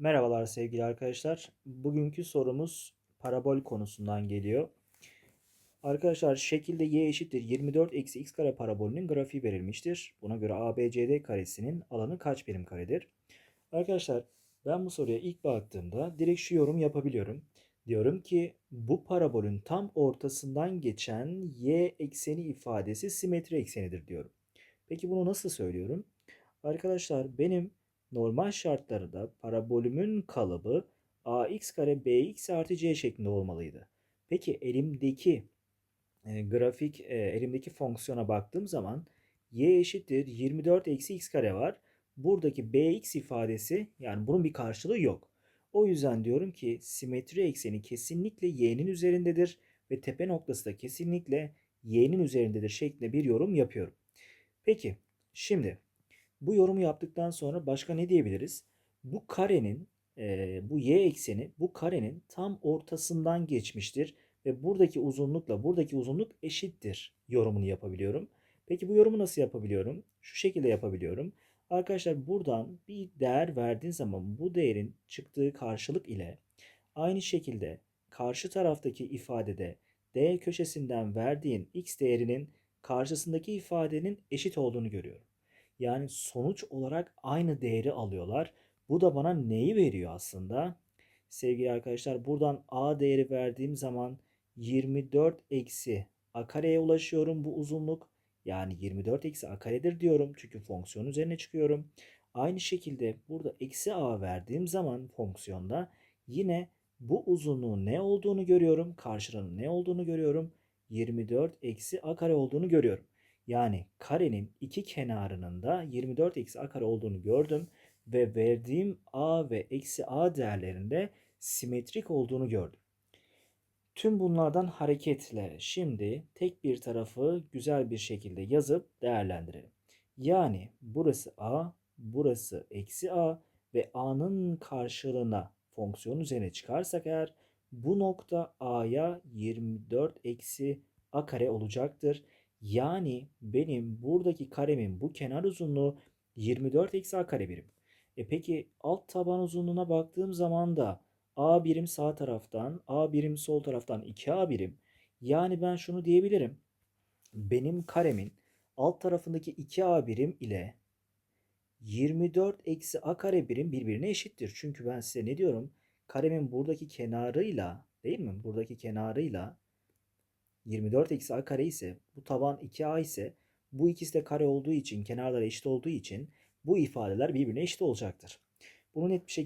Merhabalar sevgili arkadaşlar. Bugünkü sorumuz parabol konusundan geliyor. Arkadaşlar şekilde y eşittir 24 eksi x kare parabolünün grafiği verilmiştir. Buna göre ABCD karesinin alanı kaç birim karedir? Arkadaşlar ben bu soruya ilk baktığımda direkt şu yorum yapabiliyorum. Diyorum ki bu parabolün tam ortasından geçen y ekseni ifadesi simetri eksenidir diyorum. Peki bunu nasıl söylüyorum? Arkadaşlar benim normal şartlarda parabolümün kalıbı ax kare bx artı c şeklinde olmalıydı. Peki elimdeki e, grafik e, elimdeki fonksiyona baktığım zaman y eşittir 24 eksi x kare var. Buradaki bx ifadesi yani bunun bir karşılığı yok. O yüzden diyorum ki simetri ekseni kesinlikle y'nin üzerindedir ve tepe noktası da kesinlikle y'nin üzerindedir şeklinde bir yorum yapıyorum. Peki şimdi bu yorumu yaptıktan sonra başka ne diyebiliriz? Bu karenin e, bu y ekseni bu karenin tam ortasından geçmiştir ve buradaki uzunlukla buradaki uzunluk eşittir yorumunu yapabiliyorum. Peki bu yorumu nasıl yapabiliyorum? Şu şekilde yapabiliyorum. Arkadaşlar buradan bir değer verdiğin zaman bu değerin çıktığı karşılık ile aynı şekilde karşı taraftaki ifadede d köşesinden verdiğin x değerinin karşısındaki ifadenin eşit olduğunu görüyorum. Yani sonuç olarak aynı değeri alıyorlar. Bu da bana neyi veriyor aslında? Sevgili arkadaşlar buradan a değeri verdiğim zaman 24 eksi a kareye ulaşıyorum bu uzunluk. Yani 24 eksi a karedir diyorum. Çünkü fonksiyon üzerine çıkıyorum. Aynı şekilde burada eksi a verdiğim zaman fonksiyonda yine bu uzunluğun ne olduğunu görüyorum. Karşılığının ne olduğunu görüyorum. 24 eksi a kare olduğunu görüyorum. Yani karenin iki kenarının da 24 eksi a kare olduğunu gördüm. Ve verdiğim a ve eksi a değerlerinde simetrik olduğunu gördüm. Tüm bunlardan hareketle şimdi tek bir tarafı güzel bir şekilde yazıp değerlendirelim. Yani burası a, burası eksi a ve a'nın karşılığına fonksiyon üzerine çıkarsak eğer bu nokta a'ya 24 eksi a kare olacaktır. Yani benim buradaki karemin bu kenar uzunluğu 24 eksi a kare birim. E peki alt taban uzunluğuna baktığım zaman da a birim sağ taraftan, a birim sol taraftan 2a birim. Yani ben şunu diyebilirim. Benim karemin alt tarafındaki 2a birim ile 24 eksi a kare birim birbirine eşittir. Çünkü ben size ne diyorum? Karemin buradaki kenarıyla değil mi? Buradaki kenarıyla 24 eksi a kare ise bu taban 2a ise bu ikisi de kare olduğu için kenarlar eşit olduğu için bu ifadeler birbirine eşit olacaktır. Bunu net bir şekilde